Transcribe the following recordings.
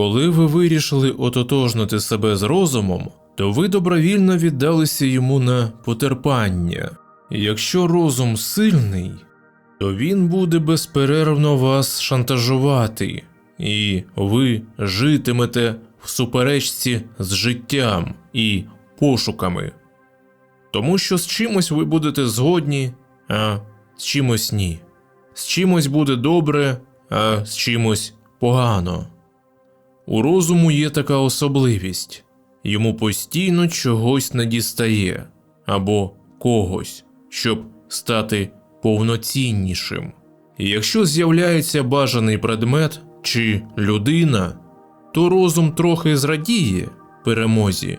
Коли ви вирішили ототожнити себе з розумом, то ви добровільно віддалися йому на потерпання. Якщо розум сильний, то він буде безперервно вас шантажувати, і ви житимете в суперечці з життям і пошуками. Тому що з чимось ви будете згодні, а з чимось ні. З чимось буде добре, а з чимось погано. У розуму є така особливість йому постійно чогось не дістає або когось, щоб стати повноціннішим. І якщо з'являється бажаний предмет чи людина, то розум трохи зрадіє перемозі,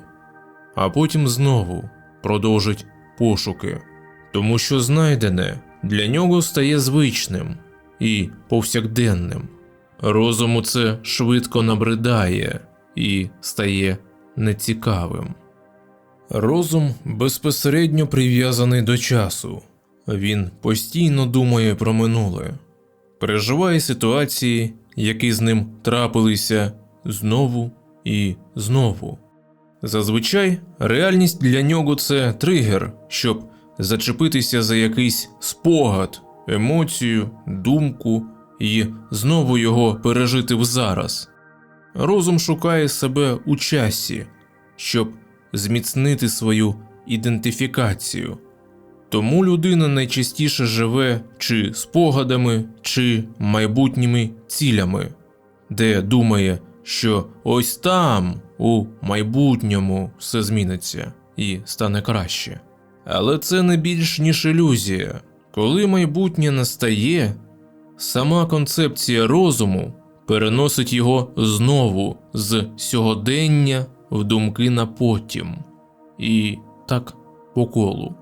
а потім знову продовжить пошуки, тому що знайдене для нього стає звичним і повсякденним. Розуму це швидко набридає і стає нецікавим. Розум безпосередньо прив'язаний до часу. Він постійно думає про минуле, переживає ситуації, які з ним трапилися знову і знову. Зазвичай реальність для нього це тригер, щоб зачепитися за якийсь спогад, емоцію, думку і знову його пережити в зараз. Розум шукає себе у часі, щоб зміцнити свою ідентифікацію. Тому людина найчастіше живе чи спогадами, чи майбутніми цілями, де думає, що ось там, у майбутньому, все зміниться і стане краще. Але це не більш ніж ілюзія. Коли майбутнє настає, сама концепція розуму переносить його знову з сьогодення в думки на потім, і так по колу.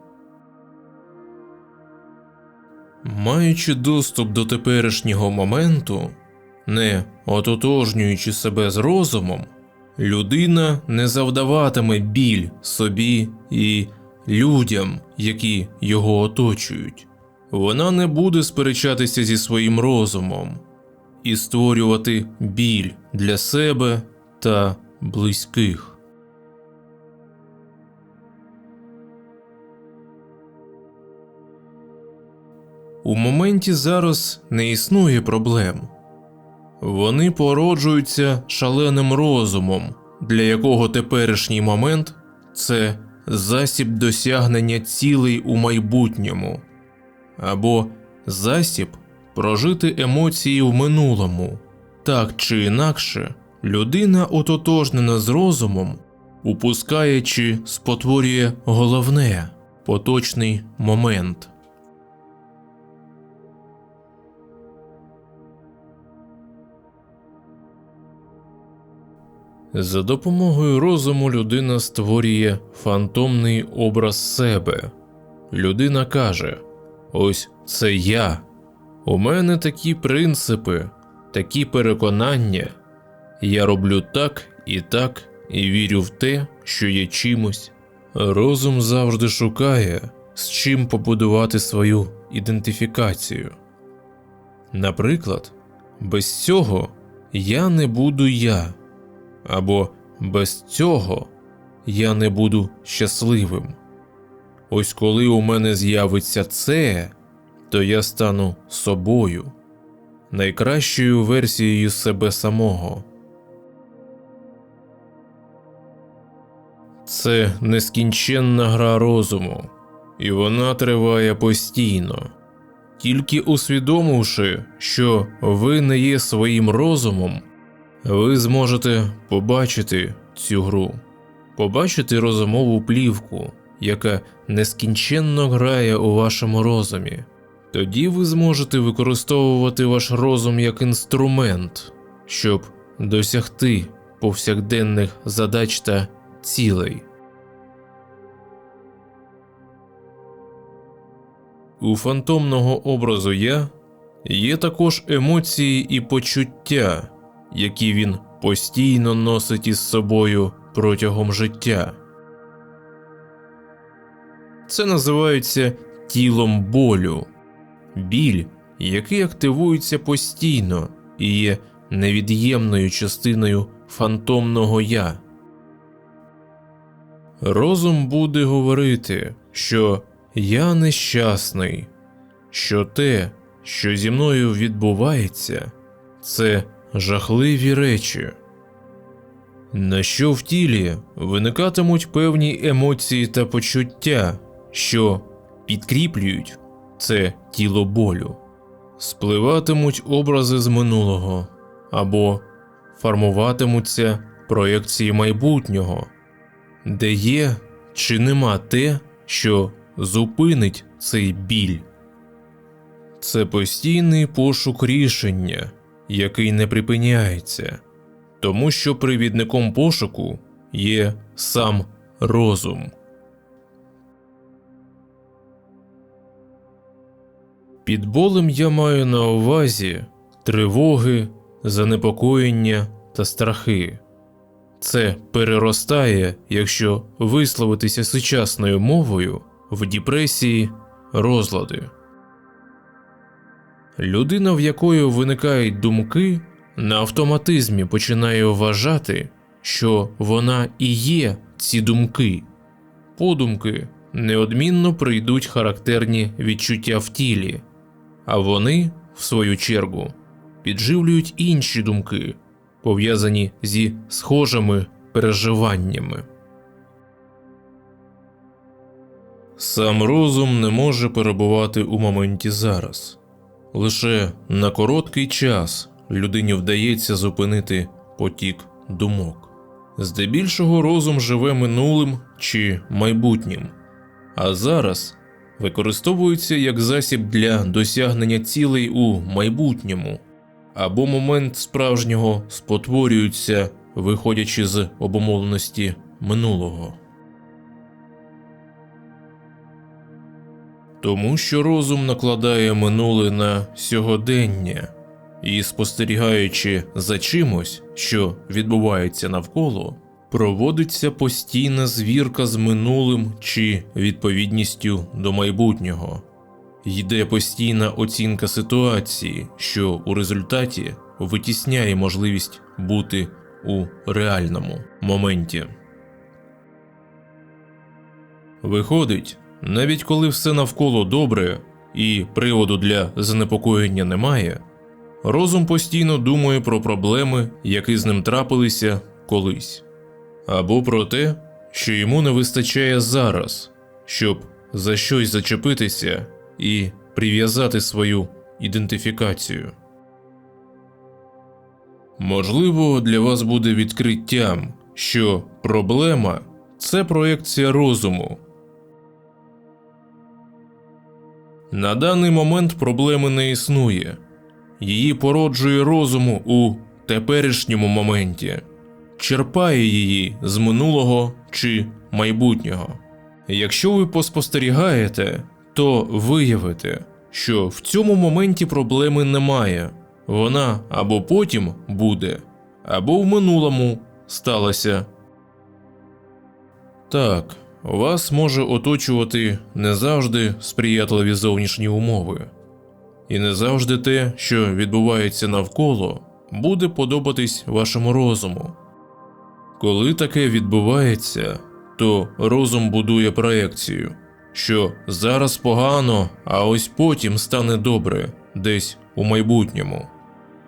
Маючи доступ до теперішнього моменту, не ототожнюючи себе з розумом, людина не завдаватиме біль собі і людям, які його оточують. Вона не буде сперечатися зі своїм розумом і створювати біль для себе та близьких. У моменті зараз не існує проблем. Вони породжуються шаленим розумом, для якого теперішній момент це засіб досягнення цілей у майбутньому, або засіб прожити емоції в минулому. Так чи інакше, людина, ототожнена з розумом, упускає чи спотворює головне поточний момент. За допомогою розуму людина створює фантомний образ себе. Людина каже: Ось це я. У мене такі принципи, такі переконання. Я роблю так і так, і вірю в те, що є чимось. Розум завжди шукає, з чим побудувати свою ідентифікацію. Наприклад, без цього я не буду я або без цього я не буду щасливим. Ось коли у мене з'явиться це, то я стану собою, найкращою версією себе самого. Це нескінченна гра розуму, і вона триває постійно. Тільки усвідомивши, що ви не є своїм розумом, ви зможете побачити цю гру, побачити розумову плівку, яка нескінченно грає у вашому розумі. Тоді ви зможете використовувати ваш розум як інструмент, щоб досягти повсякденних задач та цілей. У фантомного образу я є також емоції і почуття, які він постійно носить із собою протягом життя. Це називається тілом болю, біль, який активується постійно і є невід'ємною частиною фантомного я. Розум буде говорити, що я нещасний, що те, що зі мною відбувається, це жахливі речі. На що в тілі виникатимуть певні емоції та почуття, що підкріплюють це тіло болю, спливатимуть образи з минулого або формуватимуться проекції майбутнього, де є чи нема те, що зупинить цей біль. Це постійний пошук рішення, який не припиняється, тому що привідником пошуку є сам розум. Під болем я маю на увазі тривоги, занепокоєння та страхи. Це переростає, якщо висловитися сучасною мовою в депресії, розлади. Людина, в якої виникають думки, на автоматизмі починає вважати, що вона і є ці думки. Подумки неодмінно прийдуть характерні відчуття в тілі, а вони, в свою чергу, підживлюють інші думки, пов'язані зі схожими переживаннями. Сам розум не може перебувати у моменті зараз. Лише на короткий час людині вдається зупинити потік думок. Здебільшого розум живе минулим чи майбутнім, а зараз використовується як засіб для досягнення цілей у майбутньому, або момент справжнього спотворюється, виходячи з обумовленості минулого. Тому що розум накладає минуле на сьогодення і, спостерігаючи за чимось, що відбувається навколо, проводиться постійна звірка з минулим чи відповідністю до майбутнього. Йде постійна оцінка ситуації, що у результаті витісняє можливість бути у реальному моменті. Виходить, навіть коли все навколо добре і приводу для занепокоєння немає, розум постійно думає про проблеми, які з ним трапилися колись, або про те, що йому не вистачає зараз, щоб за щось зачепитися і прив'язати свою ідентифікацію. Можливо, для вас буде відкриттям, що проблема це проекція розуму. На даний момент проблеми не існує, її породжує розуму у теперішньому моменті, черпає її з минулого чи майбутнього. Якщо ви поспостерігаєте, то виявите, що в цьому моменті проблеми немає, вона або потім буде, або в минулому сталася. Так, вас може оточувати не завжди сприятливі зовнішні умови, і не завжди те, що відбувається навколо, буде подобатись вашому розуму. Коли таке відбувається, то розум будує проекцію, що зараз погано, а ось потім стане добре, десь у майбутньому.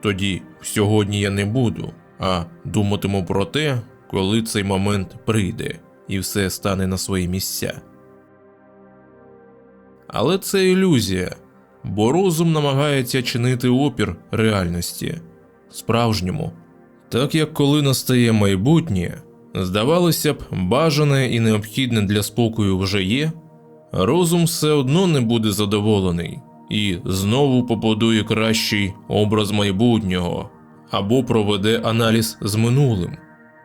Тоді сьогодні я не буду, а думатиму про те, коли цей момент прийде і все стане на свої місця. Але це ілюзія, бо розум намагається чинити опір реальності, справжньому, так як коли настає майбутнє, здавалося б, бажане і необхідне для спокою вже є, розум все одно не буде задоволений і знову побудує кращий образ майбутнього або проведе аналіз з минулим.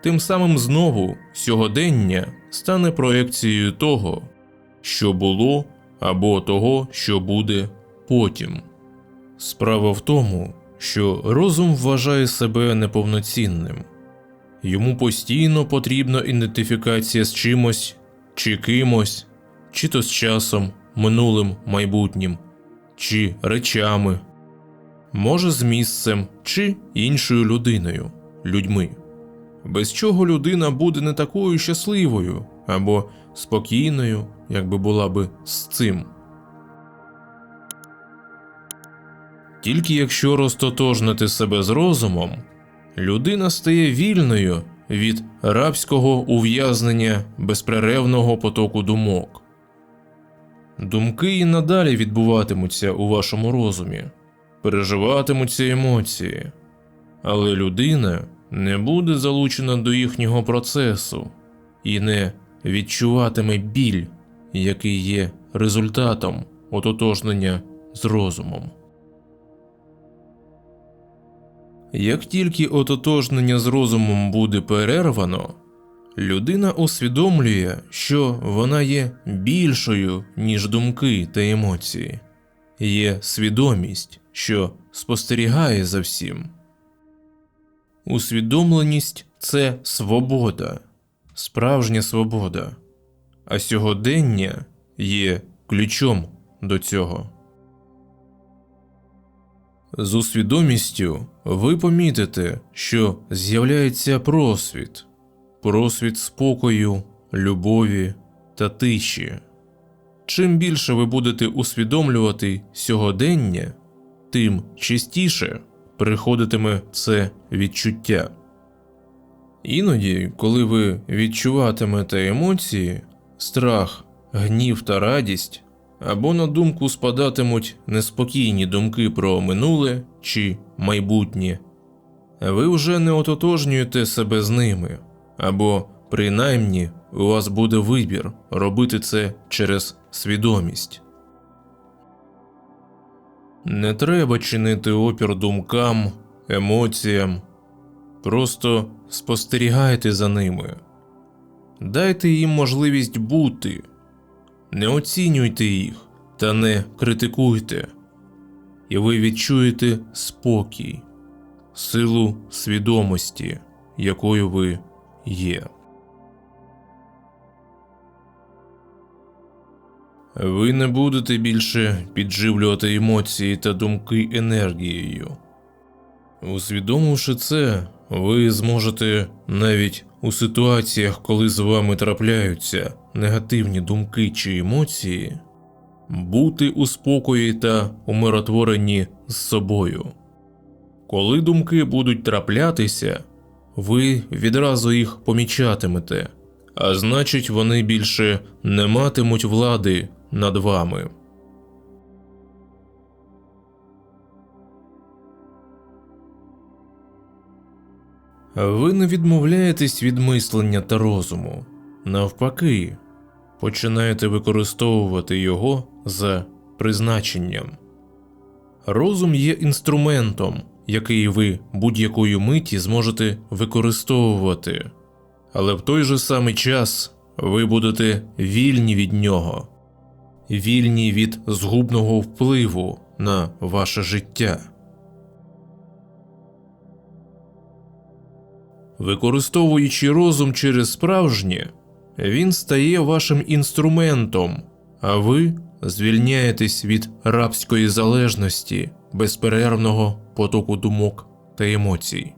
Тим самим знову сьогодення стане проекцією того, що було або того, що буде потім. Справа в тому, що розум вважає себе неповноцінним, йому постійно потрібна ідентифікація з чимось чи кимось, чи то з часом, минулим майбутнім, чи речами. може з місцем чи іншою людиною, людьми, без чого людина буде не такою щасливою або спокійною, якби була би з цим. Тільки якщо розтотожнити себе з розумом, людина стає вільною від рабського ув'язнення безперервного потоку думок. Думки і надалі відбуватимуться у вашому розумі, переживатимуться емоції, але людина не буде залучена до їхнього процесу і не відчуватиме біль, який є результатом ототожнення з розумом. Як тільки ототожнення з розумом буде перервано, людина усвідомлює, що вона є більшою, ніж думки та емоції, є свідомість, що спостерігає за всім. Усвідомленість це свобода, справжня свобода, а сьогодення є ключом до цього. З усвідомістю ви помітите, що з'являється просвіт, просвіт спокою, любові та тиші. Чим більше ви будете усвідомлювати сьогодення, тим частіше приходитиме це відчуття. Іноді, коли ви відчуватимете емоції, страх, гнів та радість, або на думку спадатимуть неспокійні думки про минуле чи майбутнє, ви вже не ототожнюєте себе з ними, або принаймні у вас буде вибір робити це через свідомість. Не треба чинити опір думкам, емоціям, просто спостерігайте за ними, дайте їм можливість бути. Не оцінюйте їх та не критикуйте, і ви відчуєте спокій, силу свідомості, якою ви є. Ви не будете більше підживлювати емоції та думки енергією. Усвідомивши це, ви зможете навіть у ситуаціях, коли з вами трапляються негативні думки чи емоції, бути у спокої та умиротворенні з собою. Коли думки будуть траплятися, ви відразу їх помічатимете, а значить, вони більше не матимуть влади над вами. Ви не відмовляєтесь від мислення та розуму, навпаки, починаєте використовувати його за призначенням. Розум є інструментом, який ви будь-якої миті зможете використовувати, але в той же самий час ви будете вільні від нього, вільні від згубного впливу на ваше життя. Використовуючи розум через справжнє, він стає вашим інструментом, а ви звільняєтесь від рабської залежності, безперервного потоку думок та емоцій.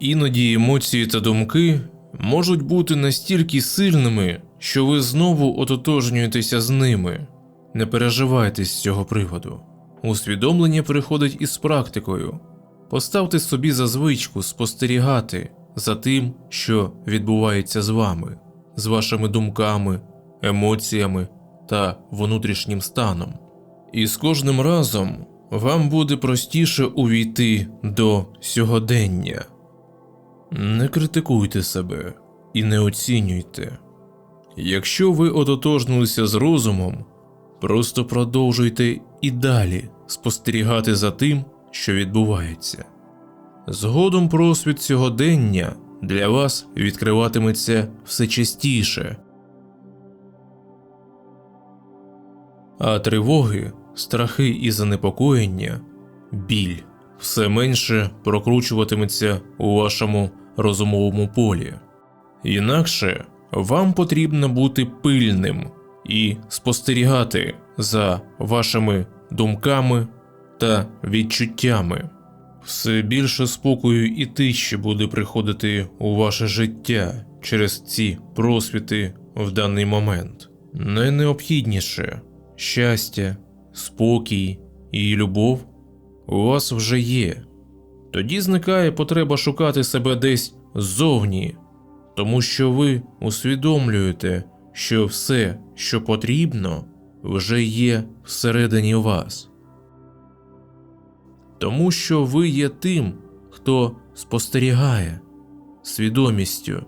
Іноді емоції та думки можуть бути настільки сильними, що ви знову ототожнюєтеся з ними. Не переживайте з цього приводу. Усвідомлення приходить із практикою. Поставте собі за звичку спостерігати за тим, що відбувається з вами, з вашими думками, емоціями та внутрішнім станом. І з кожним разом вам буде простіше увійти до сьогодення. Не критикуйте себе і не оцінюйте. Якщо ви ототожнилися з розумом, просто продовжуйте і далі спостерігати за тим, що відбувається. Згодом просвіт сьогодення для вас відкриватиметься все частіше, а тривоги, страхи і занепокоєння, біль все менше прокручуватиметься у вашому розумовому полі. Інакше вам потрібно бути пильним і спостерігати за вашими думками та відчуттями. Все більше спокою і тиші буде приходити у ваше життя через ці просвіти в даний момент. Найнеобхідніше щастя, спокій і любов у вас вже є. Тоді зникає потреба шукати себе десь ззовні, тому що ви усвідомлюєте, що все, що потрібно, вже є всередині вас. Тому що ви є тим, хто спостерігає свідомістю.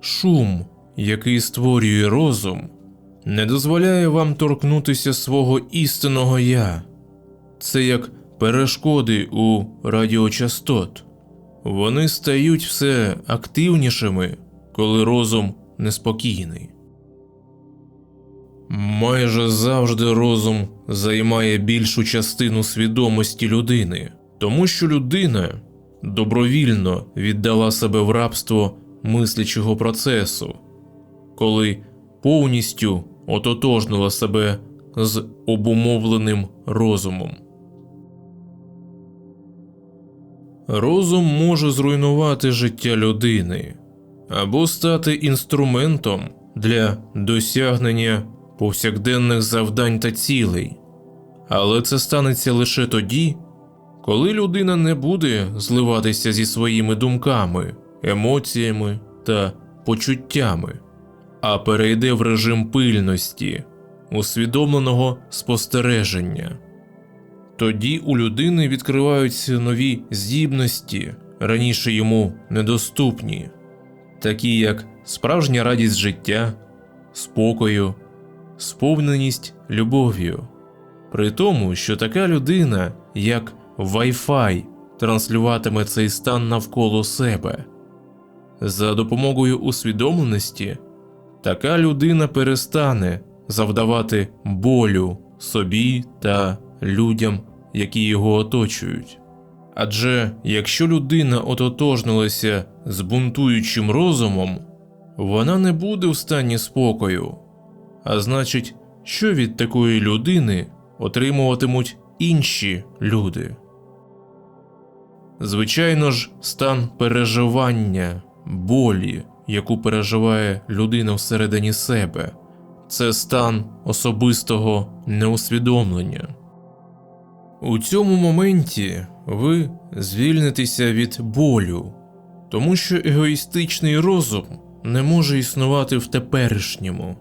Шум, який створює розум, не дозволяє вам торкнутися свого істинного я. Це як перешкоди у радіочастот. Вони стають все активнішими, коли розум неспокійний. Майже завжди розум займає більшу частину свідомості людини, тому що людина добровільно віддала себе в рабство мислячого процесу, коли повністю ототожнила себе з обумовленим розумом. Розум може зруйнувати життя людини або стати інструментом для досягнення повсякденних завдань та цілей, але це станеться лише тоді, коли людина не буде зливатися зі своїми думками, емоціями та почуттями, а перейде в режим пильності, усвідомленого спостереження. Тоді у людини відкриваються нові здібності, раніше йому недоступні, такі як справжня радість життя, спокою, сповненість любов'ю. При тому, що така людина, як Wi-Fi, транслюватиме цей стан навколо себе. За допомогою усвідомленості така людина перестане завдавати болю собі та людям, які його оточують. Адже якщо людина ототожнилася з бунтуючим розумом, вона не буде в стані спокою, а значить, що від такої людини отримуватимуть інші люди. Звичайно ж, стан переживання, болі, яку переживає людина всередині себе, це стан особистого неусвідомлення. У цьому моменті ви звільнитеся від болю, тому що егоїстичний розум не може існувати в теперішньому.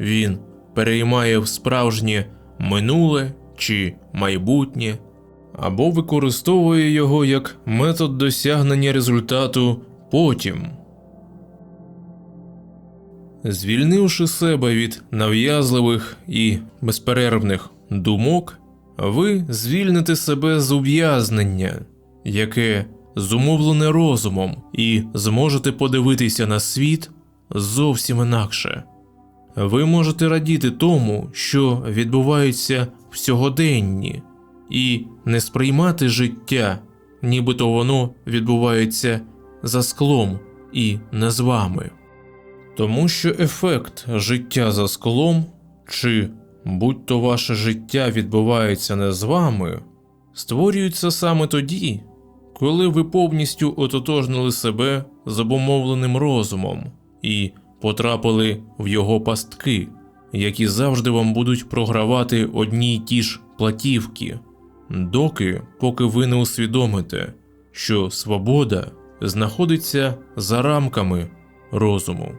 Він переймає в справжнє минуле чи майбутнє, або використовує його як метод досягнення результату потім. Звільнивши себе від нав'язливих і безперервних думок, ви звільните себе з ув'язнення, яке зумовлене розумом, і зможете подивитися на світ зовсім інакше. Ви можете радіти тому, що відбувається в сьогоденні, і не сприймати життя, нібито воно відбувається за склом і не з вами. Тому що ефект життя за склом, чи будь то ваше життя відбувається не з вами, створюється саме тоді, коли ви повністю ототожнили себе з обумовленим розумом і потрапили в його пастки, які завжди вам будуть програвати одні й ті ж платівки, доки поки ви не усвідомите, що свобода знаходиться за рамками розуму.